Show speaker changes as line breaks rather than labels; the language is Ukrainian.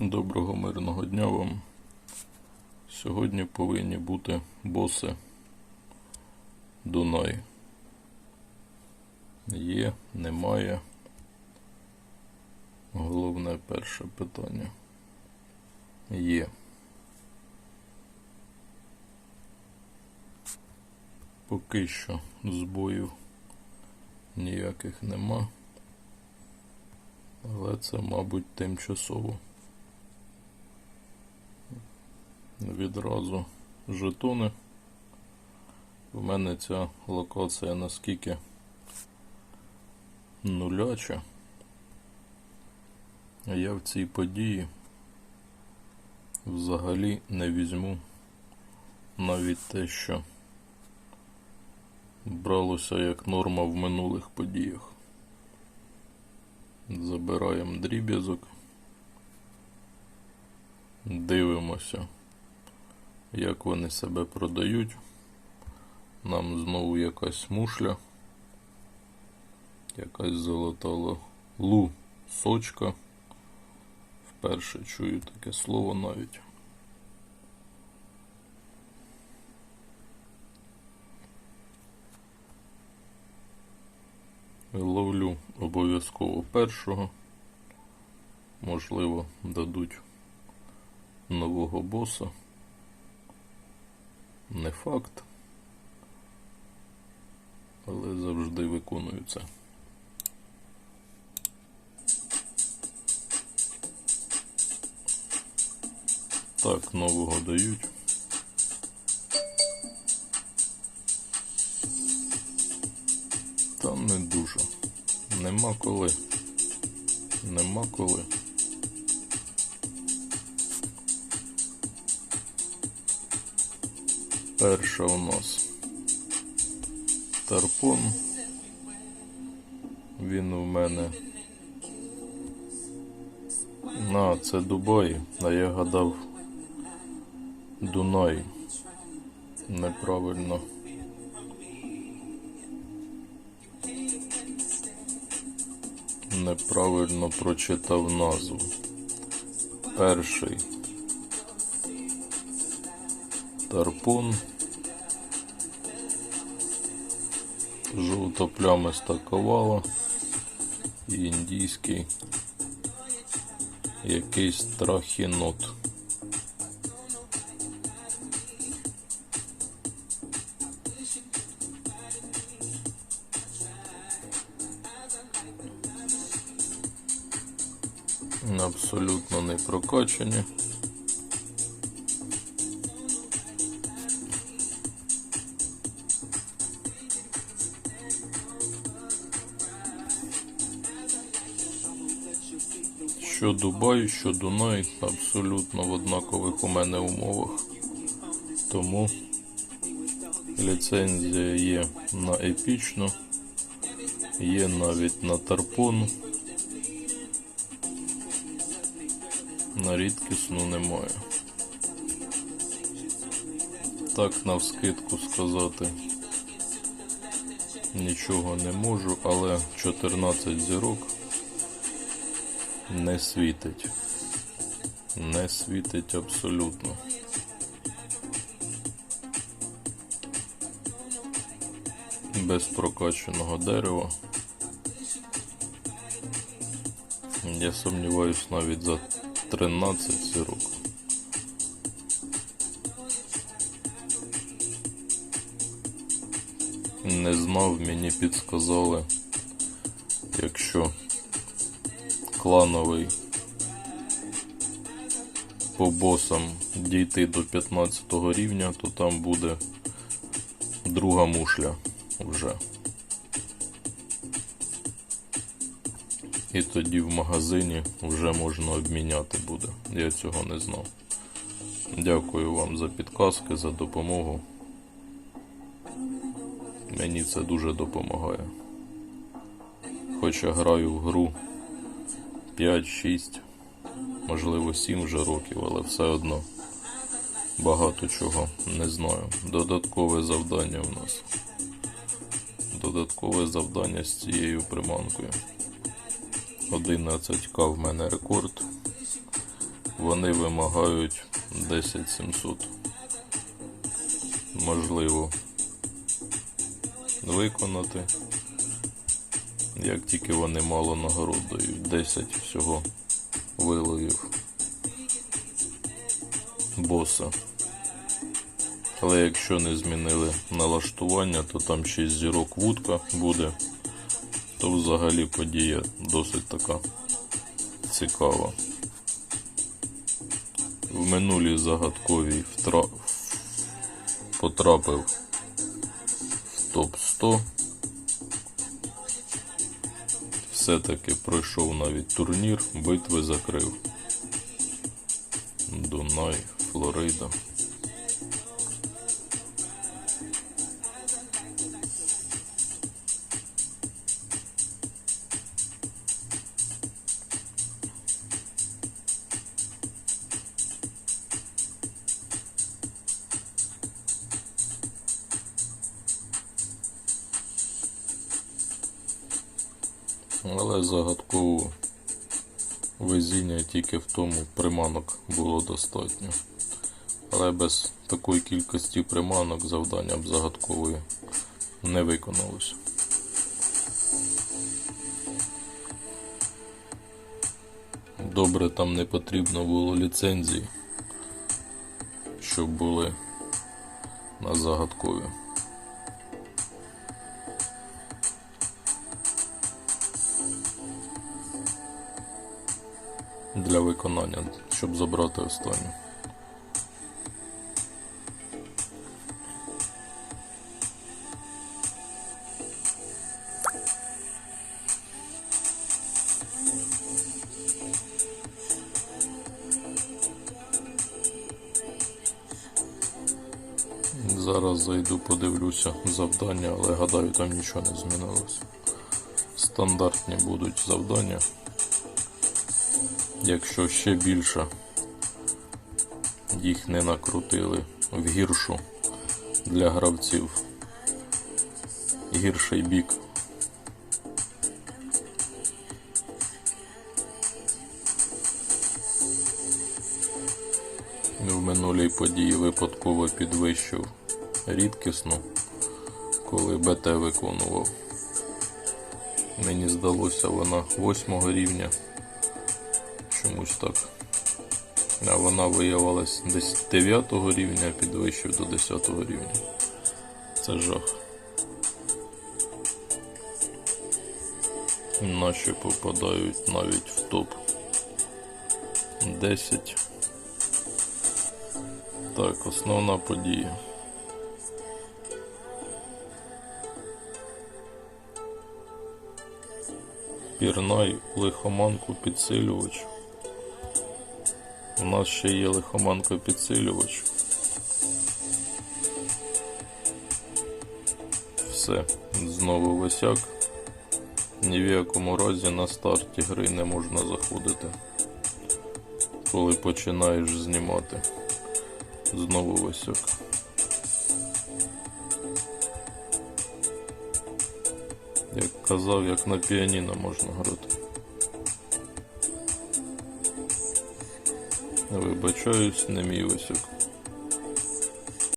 Доброго мирного дня вам. Сьогодні повинні бути боси Дунай. Є, немає. Головне перше питання. Є. Поки що збоїв ніяких нема. Але це, мабуть, тимчасово. Відразу жетони. У мене ця локація наскільки нуляча. А я в цій події взагалі не візьму навіть те, що бралося як норма в минулих подіях. Забираємо дріб'язок. Дивимося, як вони себе продають. Нам знову якась мушля, якась золота лу- сочка. Вперше чую таке слово навіть. Ловлю обов'язково першого. Можливо, дадуть нового боса. Не факт. Але завжди виконується. Так, нового дають. Там не дуже. Нема коли. Нема коли. Перша у нас Тарпон. Він у мене. На, це Дубай, а я гадав Дунай. Неправильно. Неправильно прочитав назву. Перший. Тарпун. Жовто-плямиста ковала і індійський якийсь трахінот. Абсолютно не прокачані. Що Дубай, що Дунай абсолютно в однакових у мене умовах. Тому ліцензія є на епічну, є навіть на тарпон. На рідкісну немає. Так навскидку сказати нічого не можу, але 14 зірок не світить. Не світить абсолютно. Без прокачаного дерева. Я сумніваюсь навіть за 13 зірок. Не знав, мені підсказали, якщо клановий по босам дійти до 15 рівня, то там буде друга мушля вже. І тоді в магазині вже можна обміняти буде. Я цього не знав. Дякую вам за підказки, за допомогу. Мені це дуже допомагає. Хоча граю в гру 5-6, можливо 7 вже років, але все одно багато чого не знаю. Додаткове завдання в нас. Додаткове завдання з цією приманкою. 11к в мене рекорд. вони вимагають 10 700. Можливо виконати. Як тільки вони мало нагород дають, 10 всього виловів боса. Але якщо не змінили налаштування, то там 6 зірок вудка буде, то взагалі подія досить така цікава. В минулій загадковій втра... потрапив в топ 100. Все-таки пройшов навіть турнір, битви закрив. Дунай, Флорида. Але загадково везіння тільки в тому приманок було достатньо. Але без такої кількості приманок завдання б загадкової не виконалося. Добре, там не потрібно було ліцензії, щоб були на загадкові. Для виконання, щоб забрати останню. Зараз зайду, подивлюся завдання, але гадаю, там нічого не змінилося. Стандартні будуть завдання. Якщо ще більше їх не накрутили в гіршу для гравців. Гірший бік. В минулій події випадково підвищив рідкісну, коли БТ виконував. Мені здалося вона 8 рівня. Чомусь так. А вона виявилась десь 9 рівня, підвищив до 10 рівня. Це жах. Наші попадають навіть в топ 10. Так, основна подія. Пірнай лихоманку підсилювач. У нас ще є лихоманка підсилювач. Все, знову висяк. Ні в якому разі на старті гри не можна заходити. Коли починаєш знімати. Знову висяк. Як казав, як на піаніно можна грати. Вибачаюсь, не мій висяк.